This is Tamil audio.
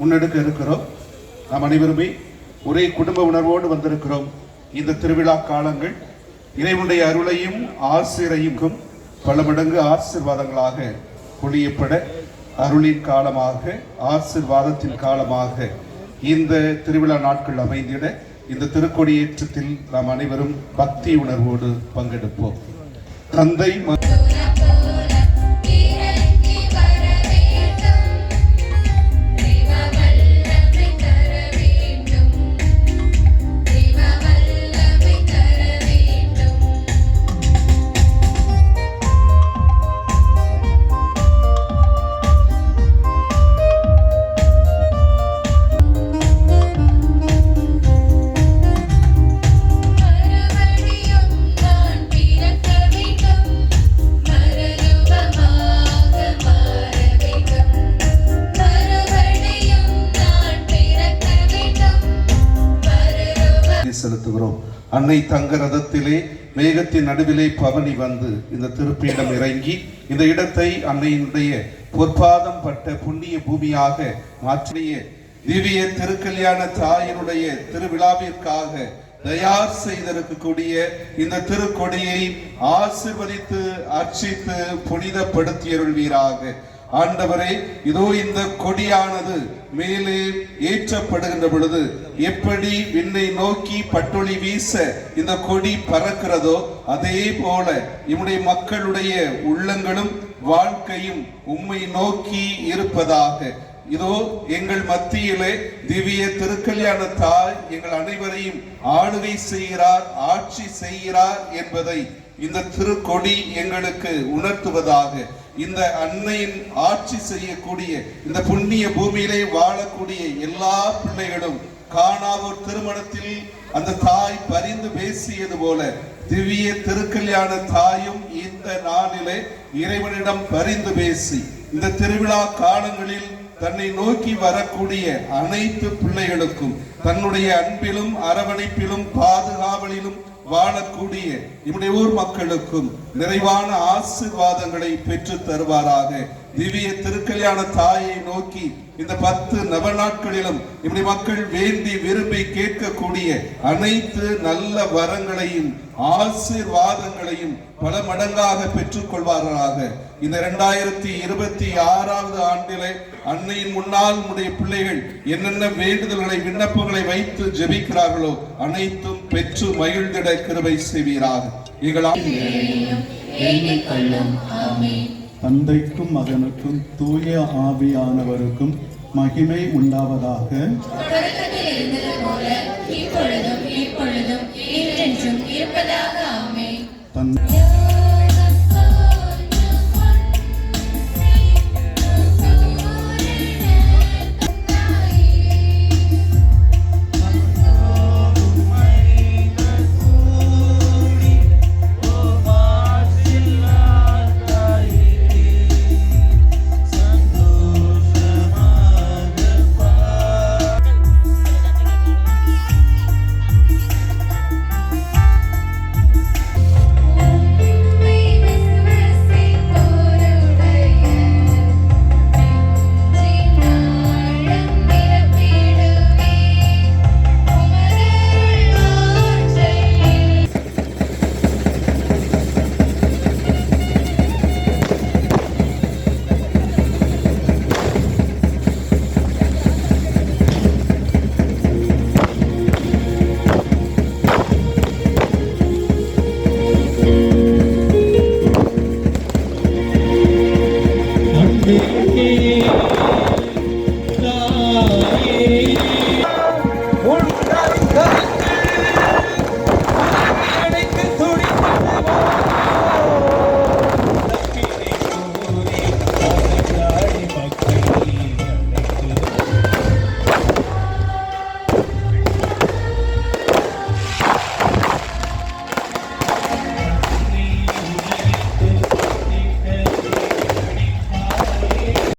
முன்னெடுக்க இருக்கிறோம். நாம் அனைவருமே ஒரே குடும்ப உணர்வோடு வந்திருக்கிறோம். இந்த திருவிழா காலங்கள் இறைவனுடைய அருளையும் ஆசிரையும் பல மடங்கு ஆசிர்வாதங்களாக பொழியப்பட அருளின் காலமாக ஆசிர்வாதத்தின் காலமாக இந்த திருவிழா நாட்கள் அமைந்திட இந்த திருக்கொடியேற்றத்தில் நாம் அனைவரும் பக்தி உணர்வோடு பங்கெடுப்போம். தந்தை செலுத்துகிறோம். அன்னை தங்க ரதத்திலே மேகத்தின் நடுவிலே பவனி வந்து இந்த திருப்பீடம் இறங்கி இந்த இடத்தை அன்னையினுடைய பொற்பாதம் பட்ட புண்ணிய பூமியாக மாற்றிய திவ்ய திருக்கல்யாண தாயினுடைய திருவிழாவிற்காக தயார் செய்திருக்கக்கூடிய இந்த திருக்கொடியை ஆசிர்வதித்து அர்ச்சித்து புனிதப்படுத்தியருள்வீராக. ஆண்டவரே இதோ இந்த கொடியானது மேலே ஏற்றப்படுகின்ற பொழுது எப்படி விண்ணை நோக்கி பட்டொளி வீச இந்த கொடி பறக்கிறதோ அதே போல இம்முடைய மக்களுடைய உள்ளங்களும் வாழ்க்கையும் உம்மை நோக்கி இருப்பதாக. இதோ எங்கள் மத்தியிலே திவ்ய திருக்கல்யாண தாய் எங்கள் அனைவரையும் ஆளுகை செய்கிறார் ஆட்சி செய்கிறார் என்பதை இந்த திருக்கொடி எங்களுக்கு உணர்த்துவதாக இந்த அன்னையின் ஆட்சி செய்யக்கூடிய இந்த புண்ணிய பூமியிலே வாழக்கூடிய எல்லா பிள்ளைகளும் காணாவோர் திருமணத்தில் அந்த தாய் பரிந்து பேசியது போல திவ்ய திருக்கல்யாண தாயும் இந்த நாளிலே இறைவனிடம் பரிந்து பேசி இந்த திருவிழா காலங்களில் தன்னை நோக்கி வரக்கூடிய அனைத்து பிள்ளைகளுக்கும் தன்னுடைய அன்பிலும் அரவணைப்பிலும் பாதுகாவலிலும் வாழக்கூடிய நம்முடைய ஊர் மக்களுக்கும் நிறைவான ஆசீர்வாதங்களை பெற்று தருவாராக. திவ்ய திருக்கல்யாண தாயை நோக்கி இந்த பத்து நவ நாட்களிலும் இப்படி மக்கள் வேண்டி விரும்பி கேட்கக்கூடிய அனைத்து நல்ல வரங்களையும் ஆசீர்வாதங்களையும் பல மடங்காக பெற்றுக் கொள்வார்களாக. இந்த இரண்டாயிரத்தி இருபத்தி ஆறாவது ஆண்டிலே அன்னையின் முன்னால் உடைய பிள்ளைகள் என்னென்ன வேண்டுதல்களை விண்ணப்பங்களை வைத்து ஜெபிக்கிறார்களோ அனைத்தும் பெற்று மகிழ்ந்திட கிருபை செய்வீராக. எங்கள் தந்தைக்கும் மகனுக்கும் தூய ஆவியானவருக்கும் மகிமை உண்டாவதாக. Thank you.